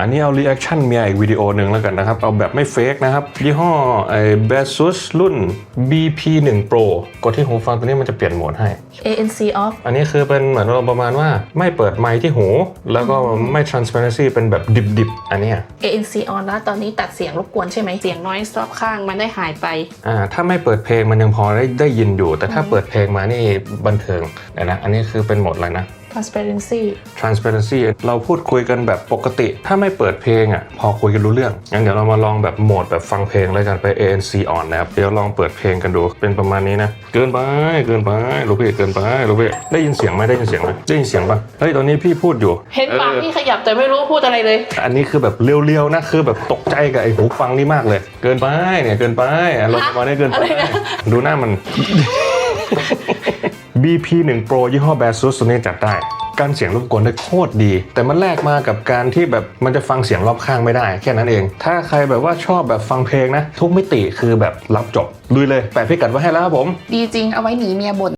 อันนี้เอา reaction เมียอีกวิดีโอหนึ่งแล้วกันนะครับ เอาแบบไม่เฟกนะครับ ยี่ห้อไอ้ Basus รุ่น BP1 Pro กดที่หูฟังตัวนี้มันจะเปลี่ยนโหมดให้ ANC off อันนี้คือเป็นเหมือนเราประมาณว่าไม่เปิดไมค์ที่หู แล้วก็ไม่ transparency เป็นแบบดิบๆ อันเนี้ย ANC on แล้วตอนนี้ตัดเสียงรบกวนใช่ไหมเสียงน้อยรอบข้างมันได้หายไปอ่าถ้าไม่เปิดเพลงมันยังพอได้ได้ยินอยู่ แต่ถ้าเปิดเพลงมานี่บันเทิงเดี๋ยวนะอันนี้คือเป็นโหมดอะไรนะ transparency transparency เราพูดคุยกันแบบปกติ ถ้าไม่เปิดเพลงอะพอคุยกันรู้เรื่องงั้นเดี๋ยวเรามาลองแบบโหมดแบบฟังเพลงแล้วกันไป ANC on นะครับเดี๋ยวลองเปิดเพลงกันดูเป็นประมาณนี้นะ เกินไปเกินไปลูกพี่เกินไปลูกพี่ได้ยินเสียงไหมได้ยินเสียงไหมได้ยินเสียงปะเฮ้ยตอนนี้พี่พูดอยู่ เห็นปากออพี่ขยับแต่ไม่รู้พูดอะไรเลย อันนี้คือแบบเรียวๆนะคือแบบตกใจกับไอ้หูฟังนี่มากเลย เกินไปเนี่ยเกินไปอารมณ์ประมาณนี้เกินไปอะไรนะดูหน้ามัน BP 1 Pro ยี่ห้อ Basus ตัวนี้จัดได้ การเสียงรบกวนได้โคตรดี แต่มันแลกมากับการที่แบบมันจะฟังเสียงรอบข้างไม่ได้ แค่นั้นเอง ถ้าใครแบบว่าชอบแบบฟังเพลงนะ ทุกมิติคือแบบรับจบลุยเลยแปะพิกัดไว้ให้แล้วครับผม ดีจริงเอาไว้หนีเมียบ่น